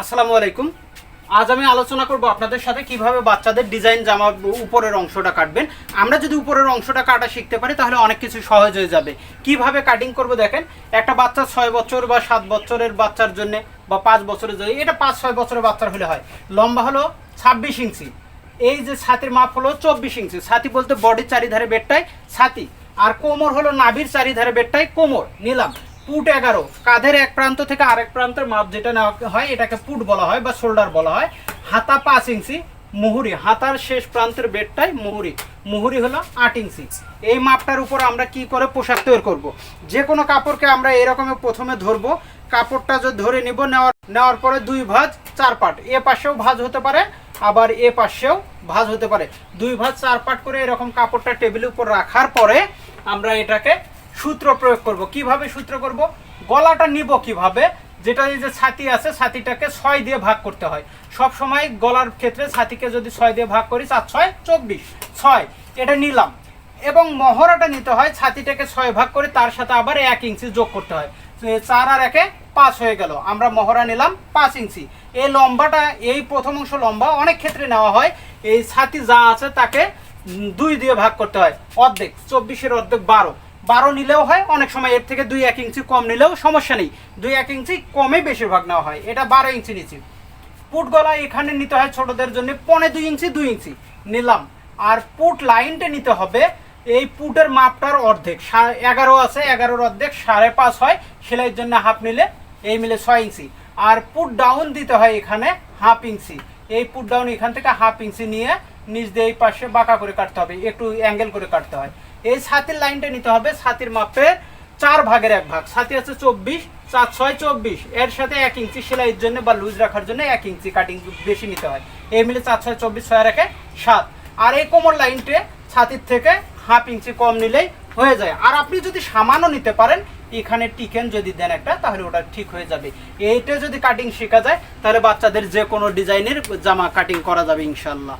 আসসালামু আলাইকুম। আজ আমি আলোচনা করব আপনাদের সাথে কীভাবে বাচ্চাদের ডিজাইন জামা উপরের অংশটা কাটবেন। আমরা যদি উপরের অংশটা কাটা শিখতে পারি, তাহলে অনেক কিছু সহজ হয়ে যাবে। কীভাবে কাটিং করব দেখেন, একটা বাচ্চা ছয় বছর বা সাত বছরের বাচ্চার জন্য বা পাঁচ বছরের জন্য, এটা পাঁচ ছয় বছরের বাচ্চার হলে হয়। লম্বা হলো ছাব্বিশ ইঞ্চি, এই যে ছাতির মাপ হলো চব্বিশ ইঞ্চি। ছাতি বলতে বডির চারিধারে বেডটাই ছাতি, আর কোমর হলো নাভির চারিধারে বেডটাই কোমর, নিলাম। পুট এগারো। কাঁধের এক প্রান্ত থেকে আরেক প্রান্তের মাপ যেটা নেওয়া হয়, এটাকে পুট বলা হয় বা শোল্ডার বলা হয়। হাতা পাঁচ ইঞ্চি, মুহুরি। হাতার শেষ প্রান্তের বেডটাই মুহুরি। মুহুরি হলো আট ইঞ্চি। এই মাপটার উপর আমরা কি করে পোশাক তৈরি করব। যে কোনো কাপড়কে আমরা এরকম প্রথমে ধরবো। কাপড়টা যদি ধরে নিব, নেওয়ার নেওয়ার পরে দুই ভাঁজ, চার পাট। এ পাশেও ভাঁজ হতে পারে, আবার এ পাশেও ভাঁজ হতে পারে। দুই ভাঁজ, চার পাট করে এরকম কাপড়টা টেবিলের উপর রাখার পরে আমরা এটাকে সূত্র প্রয়োগ করব। কীভাবে সূত্র করব? গলাটা নিব কীভাবে? যেটা এই যে ছাতি আছে, ছাতিটাকে ছয় দিয়ে ভাগ করতে হয়। সব সময় গলার ক্ষেত্রে ছাতিকে যদি ছয় দিয়ে ভাগ করি, চার, ছয়, চব্বিশ, ছয়, এটা নিলাম। এবং মহড়াটা নিতে হয়, ছাতিটাকে ছয় ভাগ করে তার সাথে আবার এক ইঞ্চি যোগ করতে হয়। চার আর একে পাঁচ হয়ে গেল। আমরা মহড়া নিলাম পাঁচ ইঞ্চি। এই লম্বাটা, এই প্রথম অংশ লম্বা অনেক ক্ষেত্রে নেওয়া হয়। এই ছাতি যা আছে তাকে দুই দিয়ে ভাগ করতে হয়। অর্ধেক, চব্বিশের অর্ধেক বারো। বারো নিলেও হয়, অনেক সময় এর থেকে দুই এক ইঞ্চি কম নিলেও সমস্যা নেই। দুই এক ইঞ্চি কমে বেশিরভাগ নেওয়া হয়, এটা বারো ইঞ্চি নিচ্ছি পুট গলা এখানে নিতে হয় ছোটদের জন্য পনে দুই ইঞ্চি দুই ইঞ্চি নিলাম। আর পুট লাইনটা নিতে হবে, এই পুটের মাপটার অর্ধেক এগারো আছে, এগারোর অর্ধেক সাড়ে পাঁচ হয়, সেলাইয়ের জন্য হাফ নিলে এই মিলে ছয় ইঞ্চি। আর পুট ডাউন দিতে হয় এখানে হাফ ইঞ্চি। এই পুট ডাউন এখান থেকে হাফ ইঞ্চি নিয়ে নিচ দিয়ে এই পাশে বাঁকা করে কাটতে হবে, একটু অ্যাঙ্গেল করে কাটতে হয়। এই ছাতির লাইনটা নিতে হবে, ছাতির মাপের চার ভাগের এক ভাগ। ছাতি আছে চব্বিশ, চার ছয় চব্বিশ। এর সাথে এক ইঞ্চি সেলাইয়ের জন্য বা লুজ রাখার জন্য এক ইঞ্চি কাটিং বেশি নিতে হয়। এই মিলে চার ছয় চব্বিশ ছয় রেখে সাত। আর এই কোমর লাইনটে ছাতির থেকে হাফ ইঞ্চি কম নিলেই হয়ে যায়। আর আপনি যদি সামান্য নিতে পারেন, এখানে টিকেন যদি দেন একটা, তাহলে ওটা ঠিক হয়ে যাবে। এইটা যদি কাটিং শেখা যায়, তাহলে বাচ্চাদের যে কোনো ডিজাইনের জামা কাটিং করা যাবে ইনশাল্লাহ